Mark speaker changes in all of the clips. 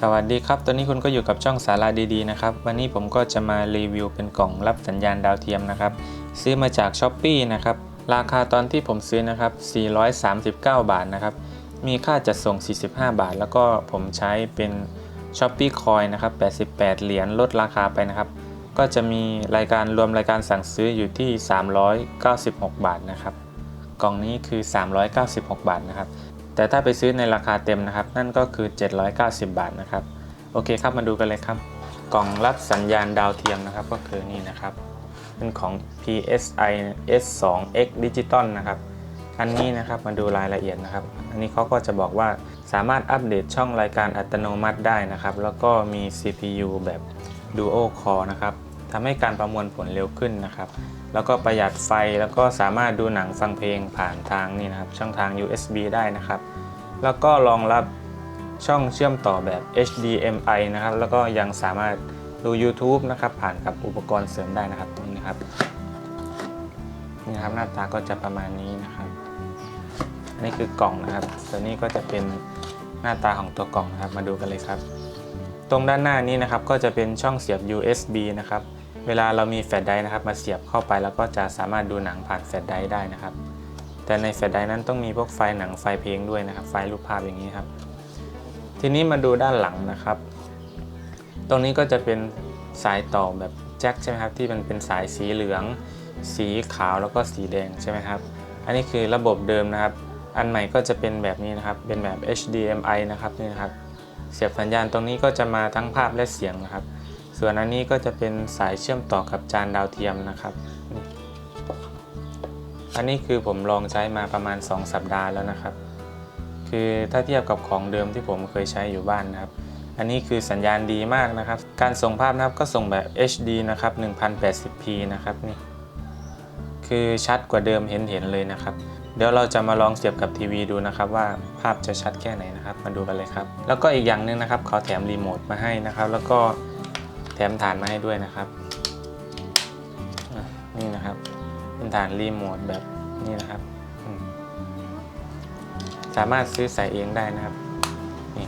Speaker 1: สวัสดีครับ ตอนนี้คุณก็อยู่กับช่องสาระดีๆนะครับ วันนี้ผมก็จะมารีวิวเป็นกล่องรับสัญญาณดาวเทียมนะครับ ซื้อมาจาก s h อ p e e นะครับ ราคาตอนที่ผมซื้อนะครับ 439 บาทนะครับ มีค่าจัดส่ง 45 บาท แล้วก็ผมใช้เป็น s h o p e e Coin นะครับ 88 เหรียญลดราคาไปนะครับ ก็จะมีรายการรวมรายการสั่งซื้ออยู่ที่ 396 บาทนะครับ กล่องนี้คือ 396 บาทนะครับ แต่ถ้าไปซื้อในราคาเต็มนะครับ นั่นก็คือ 790 บาทนะครับ โอเคครับมาดูกันเลยครับ กล่องรับสัญญาณดาวเทียมนะครับก็คือนี่นะครับ เป็นของ PSI S2X Digital นะครับ อันนี้นะครับมาดูรายละเอียดนะครับ อันนี้เขาก็จะบอกว่าสามารถอัปเดตช่องรายการอัตโนมัติได้นะครับ แล้วก็มี CPU แบบ Dual Core นะครับทำให้การประมวลผลเร็วขึ้นนะครับ แล้วก็ประหยัดไฟแล้วก็สามารถดูหนังฟังเพลงผ่านทางนี่นะครับช่องทาง USB ได้นะครับ แล้วก็รองรับช่องเชื่อมต่อแบบ HDMI นะครับ แล้วก็ยังสามารถดู YouTube นะครับ ผ่านกับอุปกรณ์เสริมได้นะครับตรงนี้ครับนี่ครับหน้าตาก็จะประมาณนี้นะครับอันนี้คือกล่องนะครับส่วนนี้ก็จะเป็นหน้าตาของตัวกล่องนะครับ มาดูกันเลยครับ ตรงด้านหน้านี้นะครับก็จะเป็นช่องเสียบ USB นะครับ เวลาเรามีแฟลชไดร์นะครับมาเสียบเข้าไปแล้วก็จะสามารถดูหนังผ่านแฟลชไดร์ได้นะครับ แต่ในแฟลชไดร์นั้นต้องมีพวกไฟล์หนังไฟล์เพลงด้วยนะครับ ไฟล์รูปภาพอย่างนี้ครับ ทีนี้มาดูด้านหลังนะครับ ตรงนี้ก็จะเป็นสายต่อแบบแจ็คใช่ไหมครับที่มันเป็นสายสีเหลือง สีขาวแล้วก็สีแดงใช่ไหมครับ อันนี้คือระบบเดิมนะครับ อันใหม่ก็จะเป็นแบบนี้นะครับ เป็นแบบ HDMI นะครับนี่นะครับ เสียบสัญญาณตรงนี้ก็จะมาทั้งภาพและเสียงนะครับ ส่วนอันนี้ก็จะเป็นสายเชื่อมต่อกับจานดาวเทียมนะครับ อันนี้คือผมลองใช้มาประมาณ 2 สัปดาห์แล้วนะครับ คือถ้าเทียบกับของเดิมที่ผมเคยใช้อยู่บ้านนะครับ อันนี้คือสัญญาณดีมากนะครับ การส่งภาพนะครับก็ส่งแบบ HD นะครับ 1080p นะครับนี่ คือชัดกว่าเดิมเห็นเห็นเลยนะครับเดี๋ยวเราจะมาลองเสียบกับทีวีดูนะครับว่าภาพจะชัดแค่ไหนนะครับ มาดูกันเลยครับ แล้วก็อีกอย่างหนึงนะครับเขาแถมรีโมทมาให้นะครับ แล้วก็ แถมฐานมาให้ด้วยนะครับ นี่นะครับ เป็นฐานรีโมทแบบนี้นะครับ สามารถซื้อใส่เองได้นะครับ นี่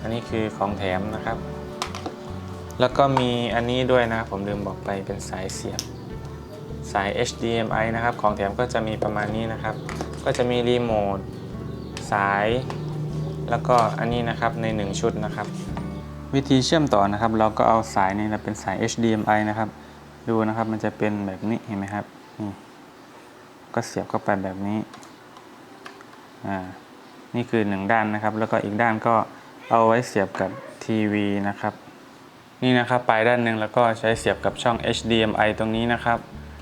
Speaker 1: อันนี้คือของแถมนะครับ แล้วก็มีอันนี้ด้วยนะครับผมลืมบอกไปเป็นสายเสียบ สาย HDMI นะครับ ของแถมก็จะมีประมาณนี้นะครับ ก็จะมีรีโมท สาย แล้วก็อันนี้นะครับใน 1 ชุดนะครับ วิธีเชื่อมต่อนะครับ เราก็เอาสายนี้นะเป็นสาย HDMI นะครับ ดูนะครับมันจะเป็นแบบนี้เห็นไหมครับนี่ก็เสียบเข้าไปแบบนี้อ่านี่คือ1ด้านนะครับ แล้วก็อีกด้านก็เอาไว้เสียบกับทีวีนะครับ นี่นะครับปลายด้านหนึ่งแล้วก็ใช้เสียบกับช่อง HDMI ตรงนี้นะครับ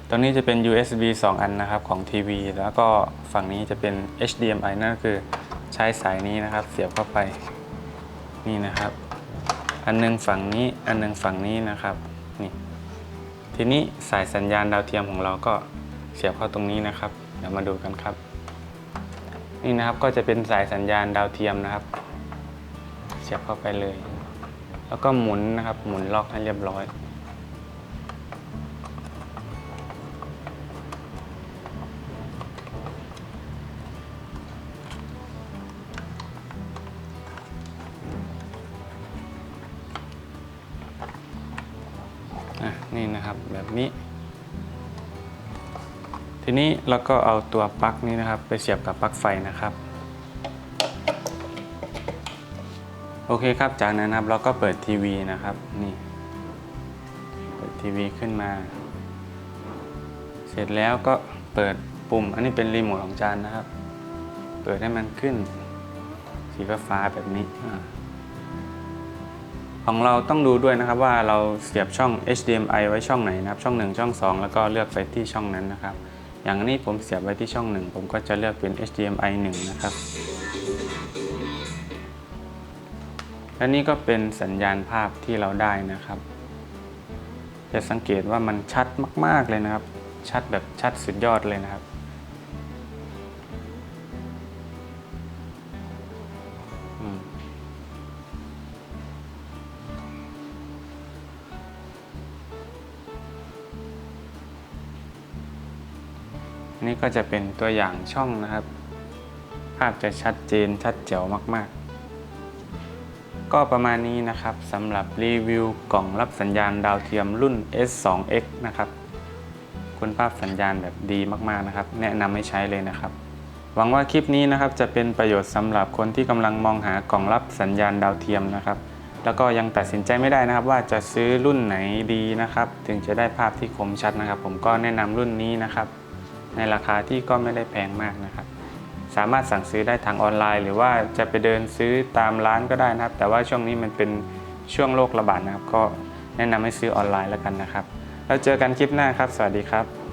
Speaker 1: ตรงนี้จะเป็น USB 2 อันนะครับของทีวีแล้วก็ฝั่งนี้จะเป็น HDMI นั่นก็คือใช้สายนี้นะครับ เสียบเข้าไปนี่นะครับ อันหนึงฝั่งนี้อันหนึงฝั่งนี้นะครับนี่ทีนี้สายสัญญาณดาวเทียมของเราก็เสียบเข้าตรงนี้นะครับ เดี๋ยวมาดูกันครับ นี่นะครับก็จะเป็นสายสัญญาณดาวเทียมนะครับ เสียบเข้าไปเลย แล้วก็หมุนนะครับ หมุนล็อกให้เรียบร้อย อะนี่นะครับแบบนี้ ทีนี้เราก็เอาตัวปลั๊กนี้นะครับ ไปเสียบกับปลั๊กไฟนะครับ โอเคครับจากนั้นนะครับเราก็เปิดทีวีนะครับนี่เปิดทีวีขึ้นมา เสร็จแล้วก็เปิดปุ่ม อันนี้เป็นรีโมทของจานนะครับ เปิดให้มันขึ้นสีฟ้าแบบนี้อ่า ของเราต้องดูด้วยนะครับว่าเราเสียบช่อง HDMI ไว้ช่องไหนนะครับ ช่อง 1 ช่อง 2 แล้วก็เลือกไปที่ช่องนั้นนะครับ อย่างนี้ผมเสียบไว้ที่ช่อง 1 ผมก็จะเลือกเป็น HDMI 1 นะครับ และนี่ก็เป็นสัญญาณภาพที่เราได้นะครับ จะสังเกตว่ามันชัดมาก ๆเลยนะครับ ชัดแบบชัดสุดยอดเลยนะครับ นนี้ก็จะเป็นตัวอย่างช่องนะครับ ภาพจะชัดเจนชัดแจ๋วมากๆ ก็ประมาณนี้นะครับสำหรับรีวิวกล่องรับสัญญาณดาวเทียมรุ่น S2X นะครับคุณภาพสัญญาณแบบดีมากๆนะครับ แนะนำให้ใช้เลยนะครับ หวังว่าคลิปนี้นะครับจะเป็นประโยชน์สำหรับคนที่กำลังมองหากล่องรับสัญญาณดาวเทียมนะครับแล้วก็ยังตัดสินใจไม่ได้นะครับ ว่าจะซื้อรุ่นไหนดีนะครับ ถึงจะได้ภาพที่คมชัดนะครับ ผมก็แนะนำรุ่นนี้นะครับ ในราคาที่ก็ไม่ได้แพงมากนะครับ สามารถสั่งซื้อได้ทางออนไลน์ หรือว่าจะไปเดินซื้อตามร้านก็ได้นะครับ แต่ว่าช่วงนี้มันเป็นช่วงโรคระบาดนะครับ ก็แนะนำให้ซื้อออนไลน์แล้วกันนะครับ แล้วเจอกันคลิปหน้าครับ สวัสดีครับ